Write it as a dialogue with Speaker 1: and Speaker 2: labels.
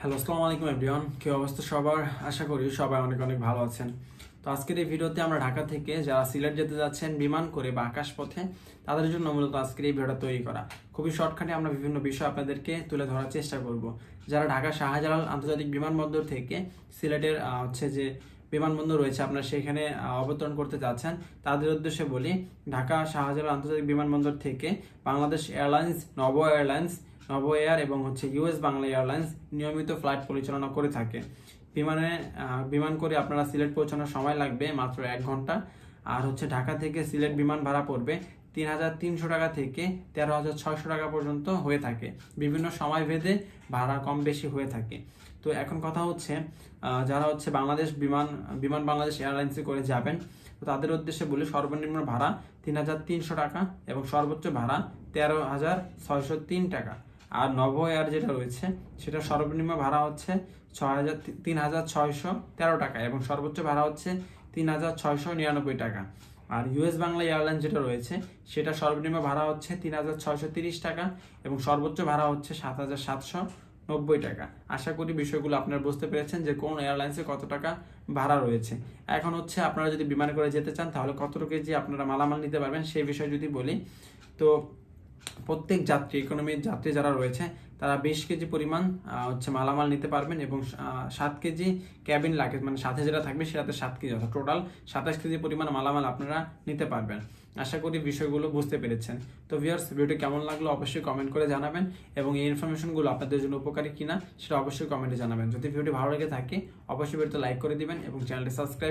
Speaker 1: Hello, আসসালামু আলাইকুম everyone. কি অবস্থা সবার? আশা করি সবাই অনেক অনেক ভালো আছেন। তো আজকের এই ভিডিওতে আমরা ঢাকা থেকে যারা সিলেট যেতে যাচ্ছেন, বিমান করে বা আকাশপথে, তাদের জন্য মূলত আজকের এই ভিডিওটা তৈরি করা। খুবই শর্টকাটে আমরা বিভিন্ন বিষয় আপনাদেরকে তুলে ধরার চেষ্টা করব। যারা ঢাকা শাহজালাল আন্তর্জাতিক বিমানবন্দর থেকে সিলেটের হচ্ছে যে বিমানবন্দর রয়েছে, আপনারা সেখানে অবতরণ করতে যাচ্ছেন, তাদের উদ্দেশ্যে বলি, ঢাকা শাহজালাল আন্তর্জাতিক বিমানবন্দর থেকে Bangladesh airlines Novo airlines Novo air এবং হচ্ছে ইউএস বাংলা এয়ারলাইন্স নিয়মিত ফ্লাইট পরিচালনা করে থাকে। বিমানে বিমান করে আপনারা সিলেট পৌঁছানোর সময় লাগবে মাত্র এক ঘণ্টা। আর হচ্ছে ঢাকা থেকে সিলেট বিমান ভাড়া পড়বে তিন হাজার তিনশো টাকা থেকে তেরো হাজার ছয়শো টাকা পর্যন্ত হয়ে থাকে। বিভিন্ন সময় ভেদে ভাড়া কম বেশি হয়ে থাকে। তো এখন কথা হচ্ছে যারা হচ্ছে বাংলাদেশ বিমান বিমান বাংলাদেশ এয়ারলাইন্সে করে যাবেন, তো তাদের উদ্দেশ্যে বলি সর্বনিম্ন ভাড়া তিন হাজার তিনশো টাকা এবং সর্বোচ্চ ভাড়া তেরো হাজার ছয়শো তিন টাকা। আর নভ এয়ার যেটা রয়েছে, সেটা সর্বনিম্ন ভাড়া হচ্ছে ছয় হাজার তিন হাজার ছয়শো তেরো টাকা এবং সর্বোচ্চ ভাড়া হচ্ছে তিন হাজার ছয়শো নিরানব্বই টাকা। আর ইউএস বাংলা এয়ারলাইন যেটা রয়েছে, সেটা সর্বনিম্ন ভাড়া হচ্ছে তিন হাজার ছয়শো তিরিশ টাকা এবং সর্বোচ্চ ভাড়া হচ্ছে সাত হাজার সাতশো নব্বই টাকা। আশা করি বিষয়গুলো আপনারা বুঝতে পেরেছেন যে কোন এয়ারলাইন্সে কত টাকা ভাড়া রয়েছে। এখন হচ্ছে আপনারা যদি বিমান করে যেতে চান, তাহলে কত কেজি আপনারা মালামাল নিতে পারবেন, সেই বিষয়ে যদি বলি, তো প্রত্যেক যাত্রী ইকোনমির যাত্রী যারা রয়েছে, তারা বিশ কেজি পরিমাণ হচ্ছে মালামাল নিতে পারবেন এবং সাত কেজি ক্যাবিন লাগেজ মানে সাথে যেটা থাকবে সেটাতে সাত কেজি, অর্থাৎ টোটাল সাতাশ কেজি পরিমাণ মালামাল আপনারা নিতে পারবেন। আশা করি বিষয়গুলো বুঝতে পেরেছেন। তো ভিউয়ার্স ভিডিওটি কেমন লাগল অবশ্যই কমেন্ট করে জানাবেন এবং এই ইনফরমেশনগুলো আপনাদের জন্য উপকারী কিনা সেটা অবশ্যই কমেন্টে জানাবেন। যদি ভিডিওটি ভালো লেগে থাকে, অবশ্যই ভিডিওতে লাইক করে দিবেন এবং চ্যানেলটি সাবস্ক্রাইব